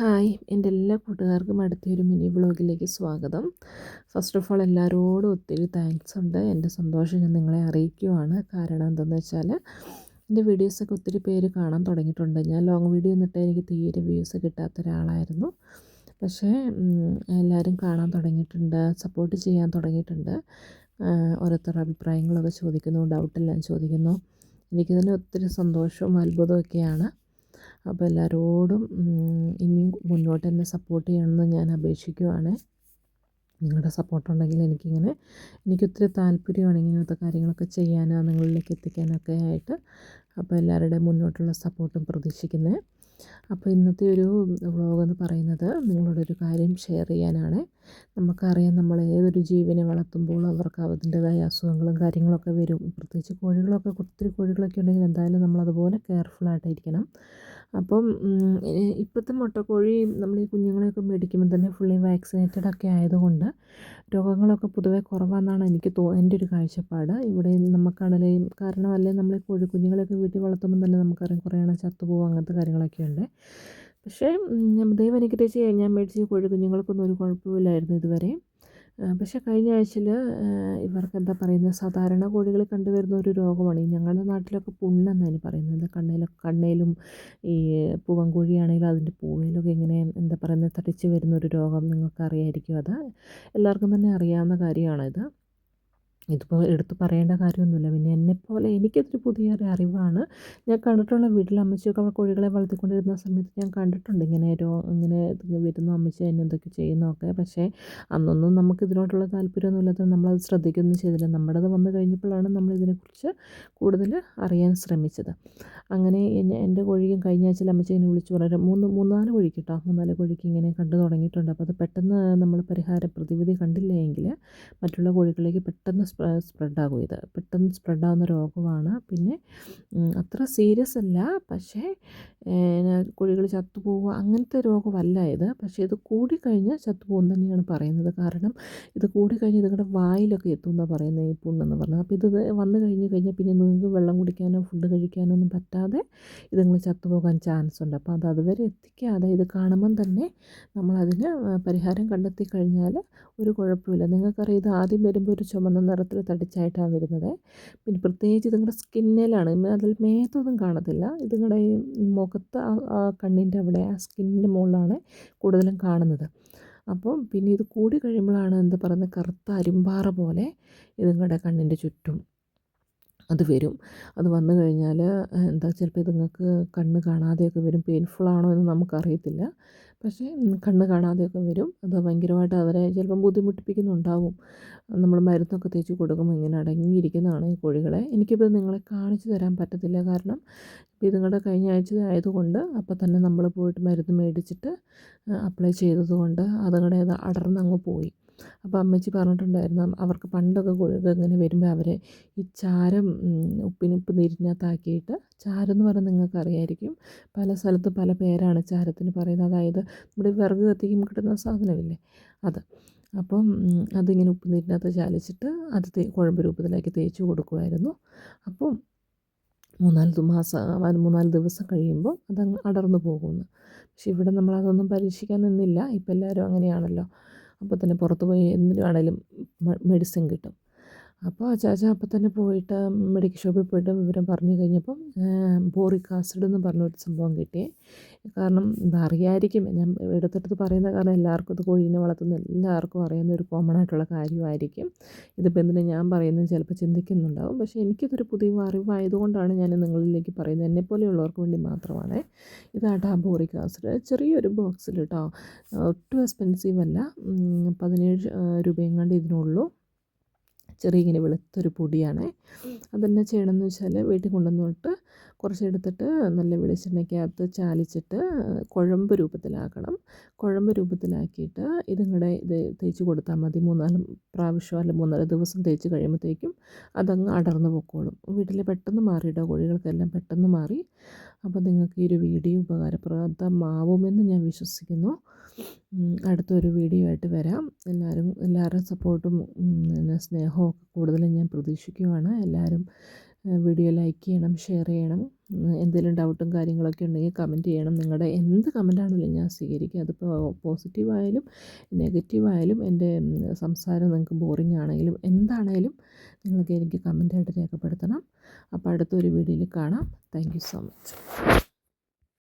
Hi എന്റെ എല്ലാ കൂട്ടുകാർക്കും അടുത്തൊരു മിനി വ്ളോഗിലേക്ക് സ്വാഗതം. ഫസ്റ്റ് ഓഫ് ഓൾ എല്ലാവരോടും ഒത്തിരി താങ്ക്സ് ഉണ്ട്. എന്റെ സന്തോഷം ഞാൻ നിങ്ങളെ അറിയിക്കുവാണ്. കാരണം എന്തെന്ന് വെച്ചാൽ എന്റെ വീഡിയോസൊക്കെ ഒത്തിരി പേര് കാണാൻ തുടങ്ങിയിട്ടുണ്ട്. ഞാൻ ലോങ് വീഡിയോ എന്നിട്ട് എനിക്ക് തീരെ വ്യൂസ് കിട്ടാത്ത ഒരാളായിരുന്നു. പക്ഷേ എല്ലാവരും കാണാൻ തുടങ്ങിയിട്ടുണ്ട് സപ്പോർട്ട് ചെയ്യാൻ തുടങ്ങിയിട്ടുണ്ട്. ഓരോരുത്തരുടെ അഭിപ്രായങ്ങളൊക്കെ ചോദിക്കുന്നു ഡൗട്ടെല്ലാം ചോദിക്കുന്നു. എനിക്കതിന് ഒത്തിരി സന്തോഷവും അത്ഭുതവും ഒക്കെയാണ് അപ്പോൾ എല്ലാവരോടും മുന്നോട്ട് എന്നെ സപ്പോർട്ട് ചെയ്യണമെന്ന് ഞാൻ അപേക്ഷിക്കുവാണ്. നിങ്ങളുടെ സപ്പോർട്ടുണ്ടെങ്കിൽ എനിക്കിങ്ങനെ എനിക്കൊത്തിരി താല്പര്യമാണ് ഇങ്ങനത്തെ കാര്യങ്ങളൊക്കെ ചെയ്യാനോ നിങ്ങളിലേക്ക് എത്തിക്കാനൊക്കെ ആയിട്ട് അപ്പോൾ എല്ലാവരുടെയും മുന്നോട്ടുള്ള സപ്പോർട്ടും പ്രതീക്ഷിക്കുന്നത് അപ്പോൾ ഇന്നത്തെ ഒരു വ്ളോഗ് എന്ന് പറയുന്നത് നിങ്ങളോടൊരു കാര്യം ഷെയർ ചെയ്യാനാണ്. നമുക്കറിയാം നമ്മൾ ഏതൊരു ജീവനെ വളർത്തുമ്പോൾ അവർക്ക് അതിന്റേതായ അസുഖങ്ങളും കാര്യങ്ങളൊക്കെ വരും. പ്രത്യേകിച്ച് കോഴികളൊക്കെ ഒത്തിരി കോഴികളൊക്കെ ഉണ്ടെങ്കിൽ എന്തായാലും നമ്മൾ നമ്മളതുപോലെ കെയർഫുള്ളായിട്ടിരിക്കണം അപ്പം ഇപ്പോഴത്തെ മുട്ടക്കോഴി നമ്മൾ ഈ കുഞ്ഞുങ്ങളെയൊക്കെ മേടിക്കുമ്പോൾ തന്നെ ഫുള്ളി വാക്സിനേറ്റഡ് ഒക്കെ ആയതുകൊണ്ട് രോഗങ്ങളൊക്കെ പൊതുവെ കുറവാണെന്നാണ് എനിക്ക് തോ എന്റെ ഒരു കാഴ്ചപ്പാട്. ഇവിടെ നമുക്കാണെങ്കിലും കാരണം അല്ലെങ്കിൽ നമ്മൾ കോഴി കുഞ്ഞുങ്ങളെയൊക്കെ വീട്ടിൽ വളർത്തുമ്പോൾ തന്നെ നമുക്കറിയാം കുറേ എണ്ണം ചത്തുപോകും അങ്ങനത്തെ കാര്യങ്ങളൊക്കെ ഉണ്ട് പക്ഷേ ദൈവം അനുഗ്രഹിച്ച് ഞാൻ മേടിച്ച കോഴി കുഞ്ഞുങ്ങൾക്കൊന്നും ഒരു കുഴപ്പമില്ലായിരുന്നു ഇതുവരെ. പക്ഷേ കഴിഞ്ഞ ആഴ്ചയിൽ ഇവർക്ക് എന്താ പറയുന്നത്? സാധാരണ കോഴികളിൽ കണ്ടുവരുന്ന ഒരു രോഗമാണ്. ഈ ഞങ്ങളുടെ നാട്ടിലൊക്കെ പുണ്ണെന്നാണ് പറയുന്നത്. കണ്ണയിലൊക്കെ കണ്ണയിലും ഈ പൂവൻ കോഴിയാണെങ്കിലും അതിന്റെ പൂവയിലൊക്കെ ഇങ്ങനെ എന്താ പറയുന്നത്? തടിച്ച് വരുന്ന ഒരു രോഗം. നിങ്ങൾക്ക് അറിയായിരിക്കും അത്. എല്ലാവർക്കും തന്നെ അറിയാവുന്ന കാര്യമാണിത്. ഇതിപ്പോൾ എടുത്ത് പറയേണ്ട കാര്യമൊന്നുമില്ല. പിന്നെ എന്നെപ്പോലെ എനിക്കതൊരു പുതിയൊരു അറിവാണ്. ഞാൻ കണ്ടിട്ടുള്ള വീട്ടിൽ അമ്മച്ചിയൊക്കെ കോഴികളെ വളർത്തിക്കൊണ്ടിരുന്ന സമയത്ത് ഞാൻ കണ്ടിട്ടുണ്ട്. ഇങ്ങനെ രോ ഇങ്ങനെ വരുന്നു അമ്മച്ചി അതിന് എന്തൊക്കെ ചെയ്യുന്നതൊക്കെ പക്ഷേ അന്നൊന്നും നമുക്ക് ഇതിനോടുള്ള താല്പര്യമൊന്നുമില്ലാത്ത നമ്മളത് ശ്രദ്ധിക്കുകയൊന്നും ചെയ്തില്ല. നമ്മുടേത് വന്നു കഴിഞ്ഞപ്പോഴാണ് നമ്മൾ ഇതിനെക്കുറിച്ച് കൂടുതൽ അറിയാൻ ശ്രമിച്ചത്. അങ്ങനെ എന്റെ കോഴിക്കും കഴിഞ്ഞ ആഴ്ചയിൽ അമ്മച്ചി ഇങ്ങനെ വിളിച്ചു പറഞ്ഞു. മൂന്ന് മൂന്നാൽ കോഴിക്ക് കേട്ടോ മൂന്നാൽ കോഴിക്ക് ഇങ്ങനെ കണ്ടു തുടങ്ങിയിട്ടുണ്ട്. അപ്പോൾ അത് പെട്ടെന്ന് നമ്മൾ പരിഹാര പ്രതിവിധി കണ്ടില്ല എങ്കിൽ മറ്റുള്ള കോഴികളിലേക്ക് പെട്ടെന്ന് സ്പ്രെഡാകും ഇത്. പെട്ടെന്ന് സ്പ്രെഡാകുന്ന രോഗമാണ്. പിന്നെ അത്ര സീരിയസ് അല്ല. പക്ഷേ കോഴികൾ ചത്തുപോവുക അങ്ങനത്തെ രോഗമല്ല ഇത്. പക്ഷേ ഇത് കൂടിക്കഴിഞ്ഞ് ചത്തുപോകും തന്നെയാണ് പറയുന്നത്. കാരണം ഇത് കൂടിക്കഴിഞ്ഞ് ഇതുങ്ങളുടെ വായിലൊക്കെ എത്തും എന്നാണ് പറയുന്നത് ഈ പുണ്ണെന്ന് പറഞ്ഞാൽ. അപ്പോൾ ഇത് വന്നു കഴിഞ്ഞ് കഴിഞ്ഞാൽ പിന്നെ നിങ്ങൾക്ക് വെള്ളം കുടിക്കാനോ ഫുഡ് കഴിക്കാനോ ഒന്നും പറ്റാതെ ഇതുങ്ങൾ ചത്തുപോകാൻ ചാൻസ് ഉണ്ട്. അപ്പോൾ അത് അതുവരെ എത്തിക്കാതെ ഇത് കാണുമ്പം തന്നെ നമ്മളതിന് പരിഹാരം കണ്ടെത്തി കഴിഞ്ഞാൽ ഒരു കുഴപ്പമില്ല. നിങ്ങൾക്കറിയാം ഇത് ആദ്യം വരുമ്പോൾ ഒരു ചുമന്ന നിറത്തിൽ തടിച്ചായിട്ടാണ് വരുന്നത്. പിന്നെ പ്രത്യേകിച്ച് നിങ്ങളുടെ സ്കിന്നിലാണ്. അതിൽ മേത്തൊന്നും കാണത്തില്ല. ഇതുങ്ങളുടെ ഈ മുഖത്ത് ആ കണ്ണിന്റെ അവിടെ ആ സ്കിന്നിന്റെ മുകളിലാണ് കൂടുതലും കാണുന്നത്. അപ്പം പിന്നെ ഇത് കൂടി കഴിയുമ്പോഴാണ് എന്താ പറയുന്നത് കറുത്ത അരിമ്പാറ പോലെ ഇത് നിങ്ങളുടെ കണ്ണിന്റെ ചുറ്റും. അത് വരും. അത് വന്നു കഴിഞ്ഞാൽ എന്താ ചിലപ്പോൾ ഇത് നിങ്ങൾക്ക് കണ്ണ് കാണാതെയൊക്കെ വരും. പെയിൻഫുള്ളാണോ എന്ന് നമുക്കറിയത്തില്ല. പക്ഷേ കണ്ണ് കാണാതെയൊക്കെ വരും. അത് ഭയങ്കരമായിട്ട് അവരെ ചിലപ്പം ബുദ്ധിമുട്ടിപ്പിക്കുന്നുണ്ടാവും. നമ്മൾ മരുന്നൊക്കെ തേച്ച് കൊടുക്കുമ്പോൾ ഇങ്ങനെ അടങ്ങിയിരിക്കുന്നതാണ് ഈ കോഴികളെ. എനിക്കിപ്പോൾ നിങ്ങളെ കാണിച്ചു തരാൻ പറ്റത്തില്ല. കാരണം ഇപ്പോൾ ഇതുങ്ങളുടെ കഴിഞ്ഞ ആഴ്ച ആയതുകൊണ്ട് അപ്പോൾ തന്നെ നമ്മൾ പോയിട്ട് മരുന്ന് മേടിച്ചിട്ട് അപ്ലൈ ചെയ്തതുകൊണ്ട് അതുങ്ങളുടെ അത് അടർന്നങ്ങ് പോയി. അപ്പോൾ അമ്മച്ചി പറഞ്ഞിട്ടുണ്ടായിരുന്നു അവർക്ക് പണ്ടൊക്കെ കോഴികൾ ഇങ്ങനെ വരുമ്പോൾ അവരെ ഈ ചാരം ഉപ്പിനുപ്പ് നീരിനകത്താക്കിയിട്ട് ചാരം എന്ന് പറഞ്ഞാൽ നിങ്ങൾക്ക് അറിയായിരിക്കും പല സ്ഥലത്ത് പല പേരാണ് ചാരത്തിന് പറയുന്നത്. അതായത് നമ്മുടെ വിറക് കത്തിക്കുമ്പോൾ കിട്ടുന്ന സാധനമില്ലേ? അത്. അപ്പം അതിങ്ങനെ ഉപ്പ് നീരിനകത്ത് ചാലിച്ചിട്ട് അത് തേ കുഴമ്പ് രൂപത്തിലാക്കി തേച്ച് കൊടുക്കുമായിരുന്നു അപ്പം മൂന്നാൽ മാസം മൂന്നാൽ ദിവസം കഴിയുമ്പോൾ അതങ്ങ് അടർന്നു പോകുന്നു. പക്ഷെ ഇവിടെ നമ്മളതൊന്നും പരീക്ഷിക്കാൻ നിന്നില്ല. ഇപ്പം എല്ലാവരും അങ്ങനെയാണല്ലോ. അപ്പോൾ തന്നെ പുറത്ത് പോയി എന്തിനാണേലും മെഡിസിൻ കിട്ടും. അപ്പോൾ ചാച്ച അപ്പം തന്നെ പോയിട്ട് മെഡിക്കൽ ഷോപ്പിൽ പോയിട്ട് വിവരം പറഞ്ഞു കഴിഞ്ഞപ്പം ബോറിക് ആസിഡ് എന്ന് പറഞ്ഞൊരു സംഭവം കിട്ടി. കാരണം ഇതറിയായിരിക്കും ഞാൻ എടുത്തെടുത്ത് പറയുന്ന കാരണം എല്ലാവർക്കും ഇത് കോഴീനെ വളർത്തുന്ന എല്ലാവർക്കും അറിയുന്ന ഒരു കോമൺ ആയിട്ടുള്ള കാര്യമായിരിക്കും. ഇതിപ്പോൾ എന്തിനാ ഞാൻ പറയുന്നത് ചിലപ്പോൾ ചിന്തിക്കുന്നുണ്ടാവും. പക്ഷേ എനിക്കിതൊരു പുതിയ അറിവായതുകൊണ്ടാണ് ഞാൻ നിങ്ങളിലേക്ക് പറയുന്നത്. എന്നെപ്പോലെയുള്ളവർക്ക് വേണ്ടി മാത്രമാണ് ഇതാട്ടാ ബോറിക് ആസിഡ് ചെറിയൊരു ബോക്സിൽ കേട്ടോ ഒട്ടും എക്സ്പെൻസീവ് അല്ല. പതിനേഴ് രൂപയെങ്ങാണ്ട് ഇതിനുള്ളൂ. ചെറിയ ഇങ്ങനെ വെളുത്തൊരു പൊടിയാണ്. അതെന്നാ ചെയ്യണമെന്ന് വെച്ചാൽ വീട്ടിൽ കൊണ്ടുവന്നിട്ട് കുറച്ചെടുത്തിട്ട് നല്ല വെളിച്ചെണ്ണയ്ക്കകത്ത് ചാലിച്ചിട്ട് കുഴമ്പ് രൂപത്തിലാക്കണം. കുഴമ്പ് രൂപത്തിലാക്കിയിട്ട് ഇതും കൂടെ ഇത് തേച്ച് കൊടുത്താൽ മതി. മൂന്നാൽ പ്രാവശ്യം അല്ലെങ്കിൽ മൂന്നാൽ ദിവസം തേച്ച് കഴിയുമ്പോഴത്തേക്കും അതങ്ങ് അടർന്നു പൊക്കോളും. വീട്ടിൽ പെട്ടെന്ന് മാറിയിട്ടോ? കോഴികൾക്കെല്ലാം പെട്ടെന്ന് മാറി. അപ്പോൾ നിങ്ങൾക്ക് ഈ ഒരു വീഡിയോ ഉപകാരപ്രദമാവുമെന്ന് ഞാൻ വിശ്വസിക്കുന്നു. അടുത്തൊരു വീഡിയോ ആയിട്ട് വരാം. എല്ലാവരും എല്ലാവരുടെ സപ്പോർട്ടും പിന്നെ സ്നേഹവും കൂടുതലും ഞാൻ പ്രതീക്ഷിക്കുകയാണ് എല്ലാവരും വീഡിയോ ലൈക്ക് ചെയ്യണം ഷെയർ ചെയ്യണം. എന്തെങ്കിലും ഡൗട്ടും കാര്യങ്ങളൊക്കെ ഉണ്ടെങ്കിൽ കമന്റ് ചെയ്യണം. നിങ്ങളുടെ എന്ത് കമന്റാണെങ്കിലും ഞാൻ സ്വീകരിക്കുക അതിപ്പോൾ പോസിറ്റീവായാലും നെഗറ്റീവായാലും എന്റെ സംസാരം നിങ്ങൾക്ക് ബോറിംഗ് ആണെങ്കിലും എന്താണേലും നിങ്ങൾക്ക് എനിക്ക് കമന്റായിട്ട് രേഖപ്പെടുത്തണം. അപ്പോൾ അടുത്തൊരു വീഡിയോയിൽ കാണാം. Thank so much